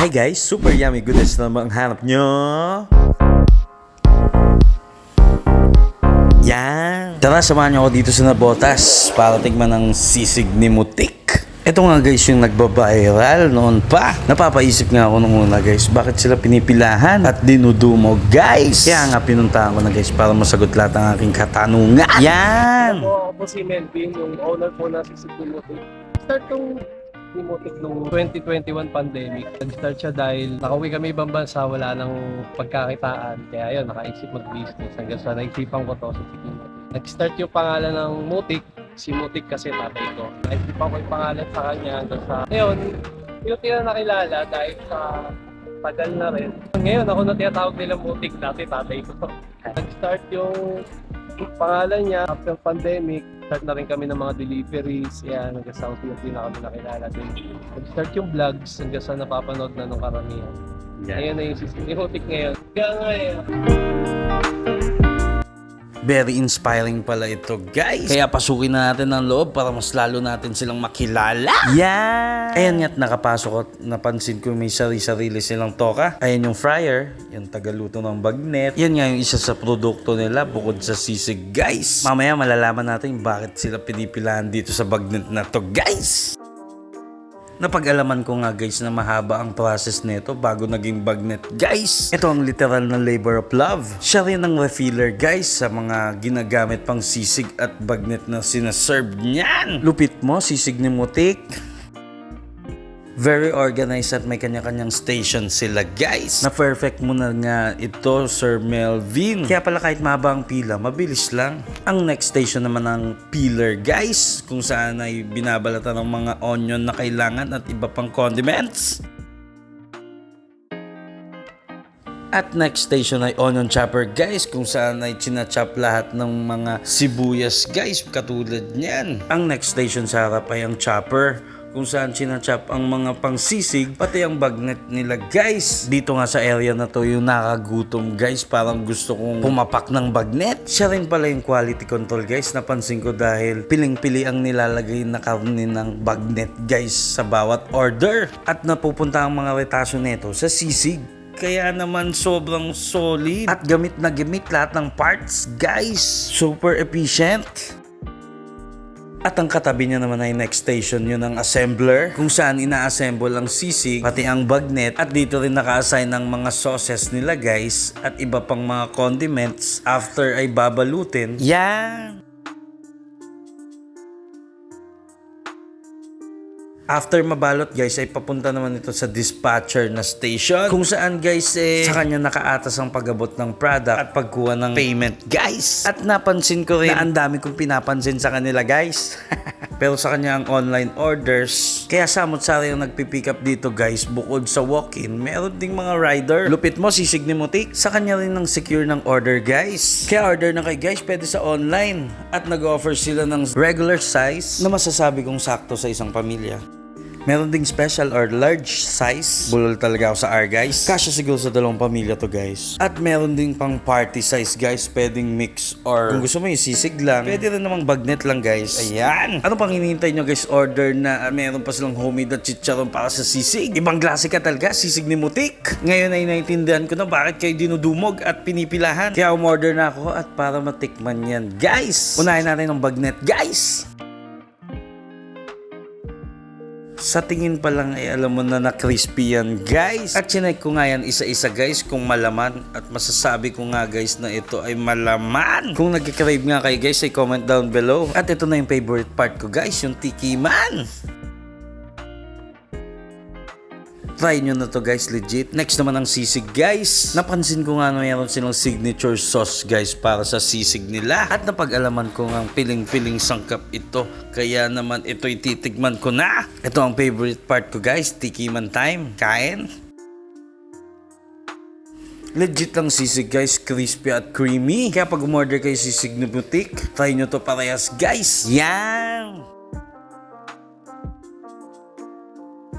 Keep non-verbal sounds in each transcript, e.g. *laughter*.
Hi guys, super yummy goodness na bang hanap nyo? Yan! Tara, samahan nyo ako dito sa Nabotas para tigman ng sisig ni Mutik. Ito nga guys yung nagbabiral noon pa. Napapaisip nga ako nung una guys, bakit sila pinipilahan at dinudumog guys? Kaya nga pinuntahan ko na guys para masagot lahat ng aking katanungan. Yan! Ako, ako si Melvin, yung owner po na si Sigumutik. Start tong Sigumutik nung 2021 pandemic. Nag-start siya dahil nakauwi kami ibang bansa, wala nang pagkakitaan. Kaya ayun, nakaisip mag-business hanggang sa naisipan ko to sa Sigumutik. Nag-start yung pangalan ng Mutik, si Mutik kasi tatay ko. Naisipan ko yung pangalan sa kanya hanggang sa... Ngayon, yung tira nakilala dahil sa tagal na rin. Ngayon, ako na tinatawag nila Mutik, dati tatay ko. *laughs* Nag-start yung pangalan niya after pandemic start na rin kami ng mga deliveries. Yan hanggang sa unti-unti na kami nakilala din. Nag-start yung vlogs hanggang sa napapanood na nung karamihan. Ayun na yung system ni Hotik ngayon. Kaya ngayon Very inspiring pala ito, guys. Kaya pasukin na natin ang loob para mas lalo natin silang makilala. Yan! Ayan nga't nakapasok at napansin ko may sari-sarili silang toka. Ayan yung fryer, yung tagaluto ng bagnet. Yan nga yung isa sa produkto nila bukod sa sisig, guys. Mamaya malalaman natin bakit sila pinipilahan dito sa bagnet na to, guys. Napag-alaman ko nga guys na mahaba ang process nito bago naging bagnet guys. Ito ang literal na labor of love. Siya rin ang refiller guys sa mga ginagamit pang sisig at bagnet na sinaserve niyan. Lupit mo, sisig ni Mutik. Very organized at may kanya-kanyang station sila guys. Na perfect mo na nga ito Sir Melvin. Kaya pala kahit mahaba ang pila, mabilis lang. Ang next station naman ang peeler guys. Kung saan ay binabalatan ng mga onion na kailangan at iba pang condiments. At next station ay onion chopper guys kung saan ay chinachop lahat ng mga sibuyas guys katulad niyan. Ang next station sa harap ay ang chopper kung saan chinachop ang mga pangsisig pati ang bagnet nila guys. Dito nga sa area na to yung nakagutom guys parang gusto kong pumapak ng bagnet. Siya rin pala yung quality control guys napansin ko dahil piling-pili ang nilalagay na karne ng bagnet guys sa bawat order. At napupunta ang mga retasyo nito sa sisig. Kaya naman sobrang solid at gamit na gamit lahat ng parts guys. Super efficient. At ang katabi niya naman ay next station yun ang assembler kung saan ina-assemble ang sisig pati ang bagnet at dito rin naka-assign ng mga sauces nila guys at iba pang mga condiments after ay babalutin. Yan! After mabalot guys ay papunta naman ito sa dispatcher na station kung saan guys eh sa kanya nakaatas ang pagabot ng product at pagkuha ng payment guys. At napansin ko rin na ang dami kong pinapansin sa kanila guys. *laughs* Pero sa kanya ang online orders. Kaya samot-sari yung nagpipick up dito guys bukod sa walk-in meron ding mga rider. Lupit mo sisig ni Mutik. Sa kanya rin ang secure ng order guys. Kaya order na kay guys pwede sa online. At nag-offer sila ng regular size na masasabi kong sakto sa isang pamilya. Meron ding special or large size. Bulol talaga ako sa R guys. Kasya siguro sa dalawang pamilya to guys. At meron ding pang party size guys. Pwedeng mix or kung gusto mo yung sisig lang. Pwede rin namang bagnet lang guys. Ayan. Ano pang hinihintay nyo guys? Order na uh, meron pa silang homemade at chicharon para sa sisig. Ibang klase ka talaga. Sisig ni Mutik. Ngayon ay naintindihan ko na bakit kayo dinudumog at pinipilahan. Kaya umorder na ako at para matikman yan guys. Unahin natin ang bagnet guys. Sa tingin pa lang ay alam mo na na crispy yan guys. At chinek ko nga yan isa-isa guys kung malaman. At masasabi ko nga guys na ito ay malaman. Kung nagkikrave nga kayo guys ay comment down below. At ito na yung favorite part ko guys, yung tikiman. Try nyo na to guys, legit. Next naman ang sisig guys. Napansin ko nga na mayroon silang signature sauce guys para sa sisig nila. At napag-alaman ko nga piling-piling sangkap ito. Kaya naman ito'y titigman ko na. Ito ang favorite part ko guys, tikiman time. Kain. Legit ang sisig guys, crispy at creamy. Kaya pag umorder kayo sisig na butik, try nyo to parehas guys. Yan!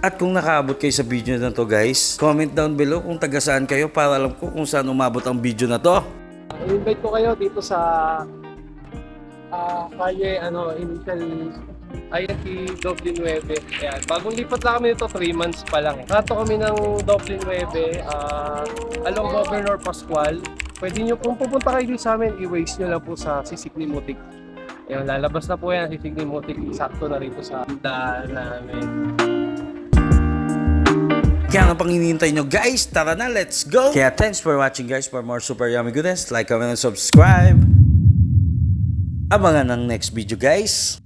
At kung nakaabot kayo sa video na to guys, comment down below kung taga saan kayo para alam ko kung saan umabot ang video na to. i-invite ko kayo dito sa ah kalye ano initial INT Dublin 9. Ayan. Bagong lipat lang kami nito, 3 months pa lang. Nato kami ng Dublin 9, ah, along Governor Pascual. Pwede nyo, kung pupunta kayo sa amin, i-waste nyo lang po sa Sisig ni Mutik. Ayan, lalabas na po yan, Sisig ni Mutik. Sakto na rito sa daan namin. Kaya ano pang hinihintay nyo guys? Tara na, let's go! Kaya thanks for watching guys. For more super yummy goodness, like, comment, and subscribe. Abangan ang next video guys.